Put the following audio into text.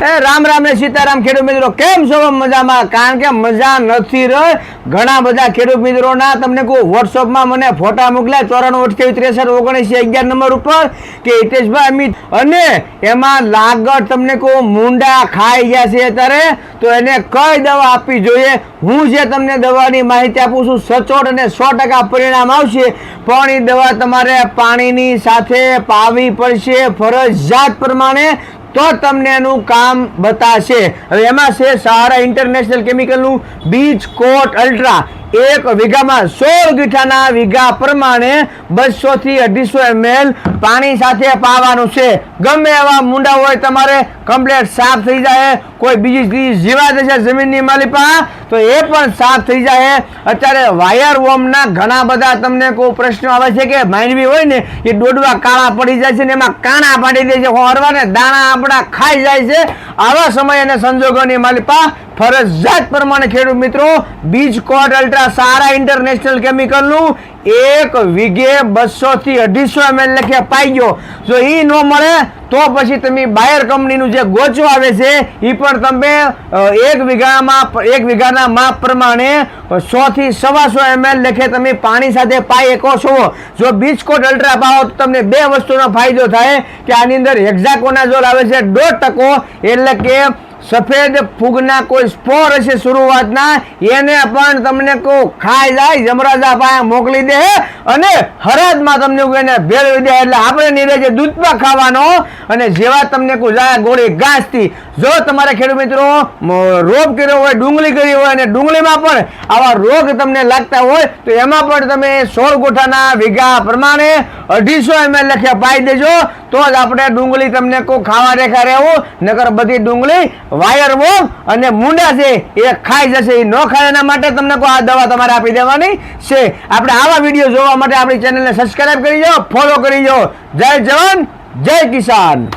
એ રામ રામ ને સીતારામ ખેડૂત મિત્રો, કેમ છો મજામાં? કારણ કે મજા નથી રહી. ઘણા બધા ખેડૂત મિત્રોના તમને કહું વોટ્સઅપમાં મને ફોટા મોકલ્યા. ચોરાણું અઠ્યાવીસ ત્રેસઠ ઓગણીસી અગિયાર નંબર ઉપર કે હિતેશભાઈ અમિત. અને એમાં લાગત તમને કહું, મુંડા ખાઈ ગયા છે અત્યારે. તો એને કઈ દવા આપવી જોઈએ? હું જે તમને દવાની માહિતી આપું છું, સચોટ અને સો ટકા પરિણામ આવશે. પણ એ દવા તમારે પાણીની સાથે પાવી પડશે. ફરજિયાત પ્રમાણે તો તમને એનું કામ બતાશે. હવે એમાં છે સહારા ઇન્ટરનેશનલ કેમિકલનું બીજ કોટ અલ્ટ્રા. એક વીઘામાં સોળ ગીઠાના વીઘા પ્રમાણે બસો થી અઢીસો એમએલ પાણી સાથે પાવાનું છે. ગમે એવા મુંડા હોય તમારે કમ્પ્લેટ સાફ થઈ જાય. કોઈ બીજી જીવાત છે જમીનની માલિપા, તો એ પણ સાફ થઈ જાય. અત્યારે વાયર વોમના ઘણા બધા તમને કોઈ પ્રશ્નો આવે છે કે માંડવી હોય ને, એ દોડવા કાળા પડી જાય છે ને એમાં કાણા પાડી દે છે. હોરવા ને દાણા આપણા ખાઈ જાય છે. આવા સમય અને સંજોગોની માલિપા ફરજિયાત પ્રમાણે ખેડૂત મિત્રો, બીજ કોટ અલ્ટ્રા સારા ઇન્ટરનેશનલ કેમિકલનું એક વીઘે બસો થી અઢીસો એમએલ લખે પાઈ ગયો. જો એ ન મળે, તો પછી તમે બાયર કંપનીનું જે ગોચો આવે છે એ પણ તમે એક વીઘામાં, એક વીઘાના માપ પ્રમાણે સો થી સવાસો એમએલ લખે તમે પાણી સાથે પાઈ શકો છો. જો બીચકોટ અલ્ટ્રા પાવો તો તમને બે વસ્તુનો ફાયદો થાય કે આની અંદર હેક્ઝાકોનાઝોલ આવે છે, દોઢ ટકો એટલે કે સફેદ ફૂગના કોઈ સ્પોર હશે શરૂઆતના, એને પણ તમને કહું, ખાઈ જાય, જમરાજા પાસે મોકલી દે અને હરાજમાં તમને કહું એને ભેળવી દે. એટલે આપણે નીરજે દૂધમાં ખાવાનો અને જેવા તમને કહું જાય ગોળી ઘાસથી જો તમારા ખેડૂત મિત્રો રોગ કર્યો હોય, ડુંગળી કરી હોય અને ડુંગળીમાં પણ આવા રોગ તમને લાગતા હોય, તો એમાં પણ તમે સોળ ગોઠાના વીઘા પ્રમાણે અઢીસો એમએલ લખ્યા પાઈ દેજો. તો જ આપણે ડુંગળી તમને કોઈ ખાવા રેખા રહેવું. નકર બધી ડુંગળી વાયર વોમ અને મુંડા છે એ ખાઈ જશે. એ ન ખાય એના માટે તમને કોઈ આ દવા તમારે આપી દેવાની છે. આપણે આવા વીડિયો જોવા માટે આપણી ચેનલને સબસ્ક્રાઈબ કરી જાઓ ફોલો કરી જાઓ. જય જવાન, જય કિસાન.